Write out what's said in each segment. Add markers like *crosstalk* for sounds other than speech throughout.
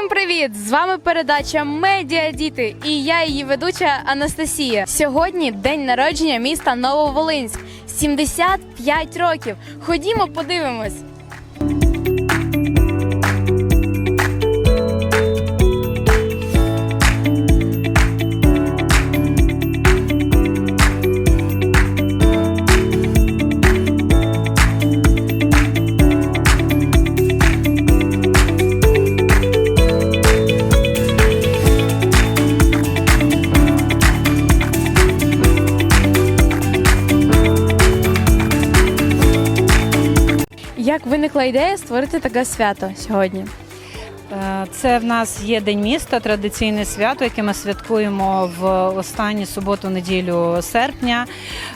Привіт! З вами передача Медіа Діти і я її ведуча Анастасія. Сьогодні день народження міста Нововолинськ. 75 років. Ходімо, подивимось. Як виникла ідея створити таке свято сьогодні? Е, Це в нас є День міста, традиційне свято, яке ми святкуємо в останню суботу-неділю серпня.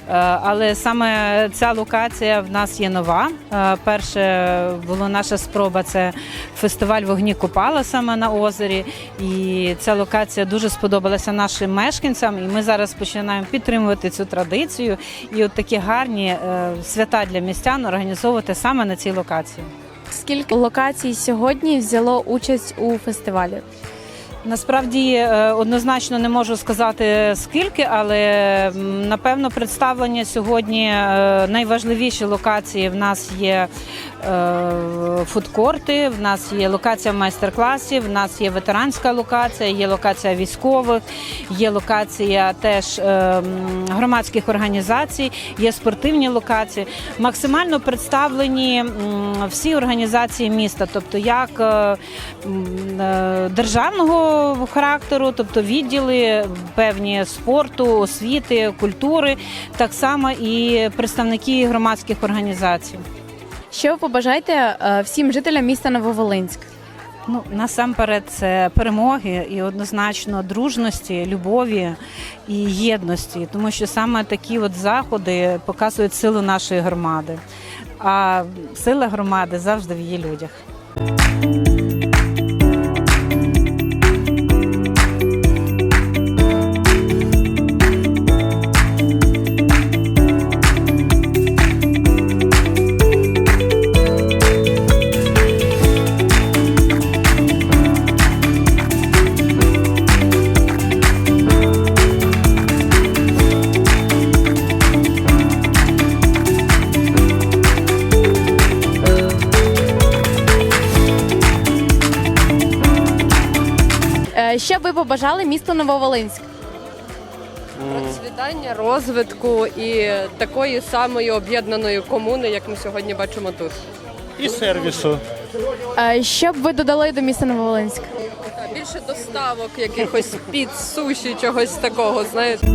Е, Але саме ця локація в нас є нова. Е, Перше була наша спроба це фестиваль вогні Купала саме на озері. І ця локація дуже сподобалася нашим мешканцям. І ми зараз починаємо підтримувати цю традицію. І от такі гарні свята для містян організовувати саме на цій локації. Скільки локацій сьогодні взяло участь у фестивалі? Насправді е, однозначно не можу сказати скільки, але напевно представлення сьогодні е, найважливіші локації в нас є фудкорти, в нас є локація майстер-класів, в нас є ветеранська локація, є локація військових, є локація теж е, громадських організацій, є спортивні локації. Максимально представлені всі організації міста, тобто як е, е, державного характеру, тобто відділи певні спорту, освіти, культури, так само і представники громадських організацій. Що ви побажаєте е, всім жителям міста Нововолинськ? Ну насамперед це перемоги і однозначно дружності, любові і єдності, тому що саме такі от заходи показують силу нашої громади. А сила громади завжди в її людях. Що ви побажали місту Нововолинськ? Процвітання, розвитку і такої самої об'єднаної комуни, як ми сьогодні бачимо тут. і сервісу. Е, Що б ви додали до міста Нововолинськ? Більше доставок, якихось під суші, чогось такого, знаєте.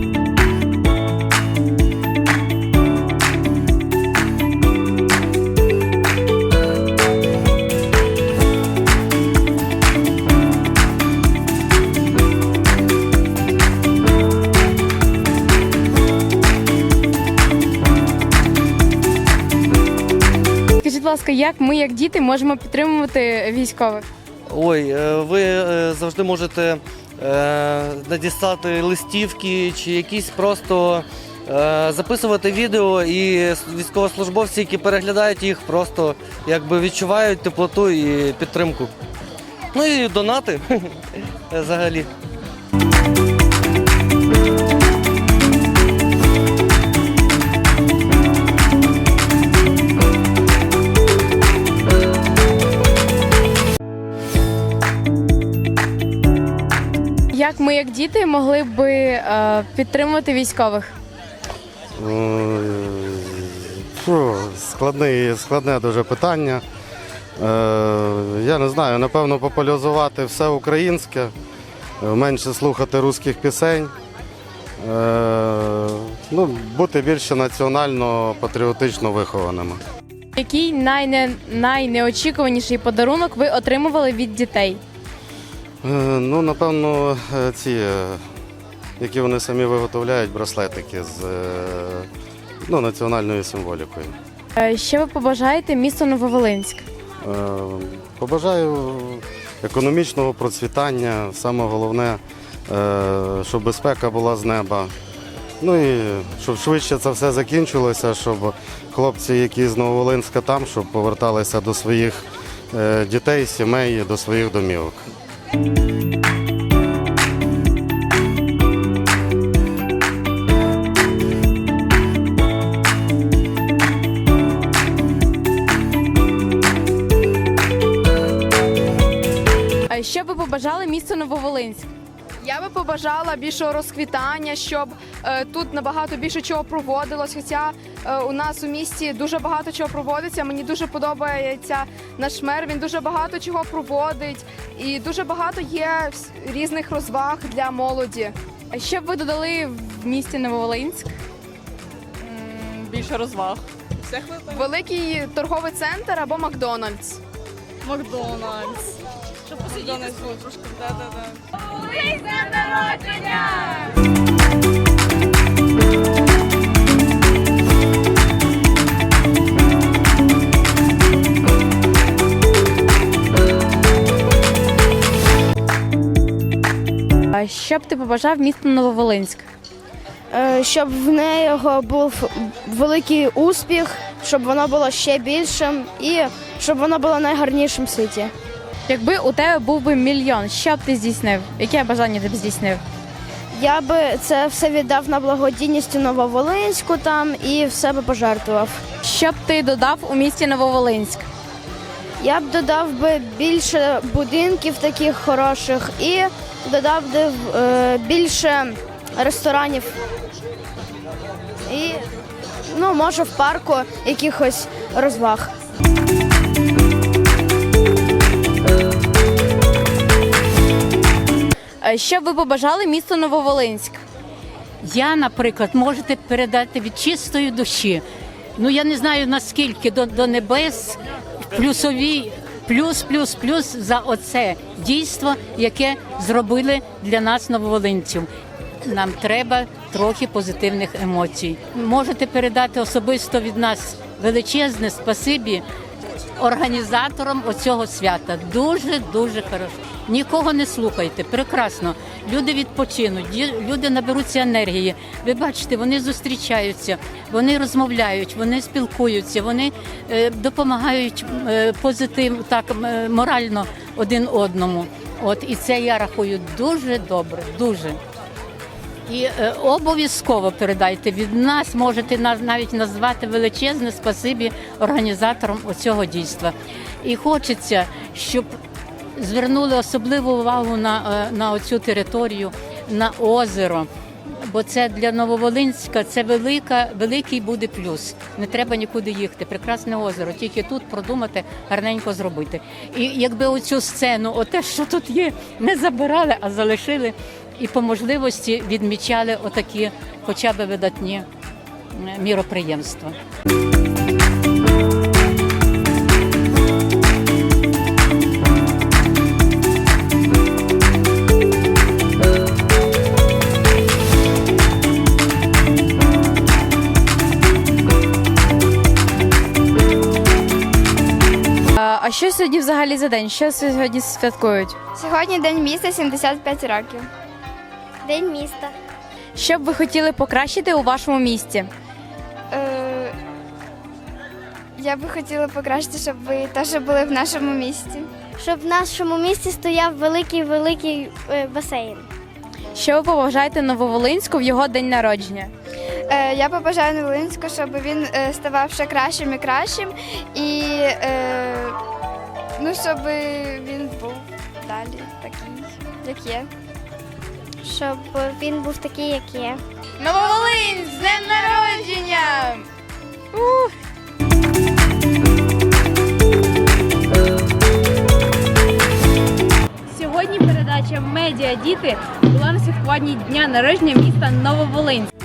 Ласка, як ми, як діти, можемо підтримувати військових? Ой, е, ви е, завжди можете е, надіслати листівки чи якісь просто записувати відео, і військовослужбовці, які переглядають їх, просто якби відчувають теплоту і підтримку. Ну і донати *laughs* взагалі. Як ми, як діти, могли би е, підтримувати військових? Фу, Складне, складне дуже питання. Е, я не знаю, напевно, популяризувати все українське, е, менше слухати русських пісень, е, ну, бути більше національно патріотично вихованими. Який найне, найнеочікуваніший подарунок ви отримували від дітей? Е, ну, напевно, е, ці, е, які вони самі виготовляють, браслетики з ну, національною символікою. Що ви побажаєте місту Нововолинськ? Побажаю економічного процвітання. Саме головне, щоб безпека була з неба. Ну і щоб швидше це все закінчилося, щоб хлопці, які з Нововолинська там, щоб поверталися до своїх дітей, сімей, до своїх домівок. Що би побажали місто Нововолинськ? Я би побажала більшого розквітання, щоб тут набагато більше чого проводилось. Хоча е, у нас у місті дуже багато чого проводиться. Мені дуже подобається наш мер. Він дуже багато чого проводить, і дуже багато є різних розваг для молоді. А що б ви додали в місті Нововолинськ? Більше розваг. Великий торговий центр або Макдональдс. Макдональдс. Щоб посидіти трошки. Да-да-да. А що б ти побажав місту Нововолинськ? Е, щоб в нього був великий успіх, щоб воно було ще більшим і щоб воно було найгарнішим в світі. Якби у тебе був би мільйон, що б ти здійснив? Яке бажання ти б здійснив? Я би це все віддав на благодійність у Нововолинську там і все би пожертвував. Що б ти додав у місті Нововолинськ? Я б додав би більше будинків таких хороших і додав е, більше ресторанів. І ну, може в парку якихось розваг. А Що ви побажали місту Нововолинськ? Я, наприклад, можете передати від чистої душі. Ну я не знаю наскільки до, до небес плюсові, плюс, плюс, плюс за оце дійство, яке зробили для нас нововолинців. Нам треба трохи позитивних емоцій. Можете передати особисто від нас величезне спасибі організаторам оцього свята. Дуже дуже хорошо. Нікого не слухайте, прекрасно. Люди відпочинуть, люди наберуться енергії. Ви бачите, вони зустрічаються, вони розмовляють, вони спілкуються, вони е, допомагають е, позитив, так е, морально один одному. От і це я рахую дуже добре, дуже. І е, обов'язково передайте від нас, можете на- навіть назвати величезне спасибі організаторам оцього дійства. І хочеться, щоб звернули особливу увагу на, е, на оцю територію, на озеро. Бо це для Нововолинська це велика, великий буде плюс. Не треба нікуди їхати. Прекрасне озеро. Тільки тут продумати, гарненько зробити. І якби оцю сцену, оте, що тут є, не забирали, а залишили і по можливості відмічали отакі, хоча б видатні е, міроприємства. Що сьогодні взагалі за день? Що сьогодні святкують? Сьогодні день міста 75 років. День міста. Що б ви хотіли покращити у вашому місті? Е, я би хотіла покращити, щоб ви теж були в нашому місті. Щоб в нашому місті стояв великий великий басейн. Що ви побажаєте Нововолинську в його день народження? Е, я побажаю Новолинську, щоб він е, ставав ще кращим і кращим, і е, ну, щоб він був далі такий, як є. Щоб він був такий, як є. Нововолинськ! З днем народження! Сьогодні передача Медіа Діти була на святкуванні дня народження міста Нововолинськ.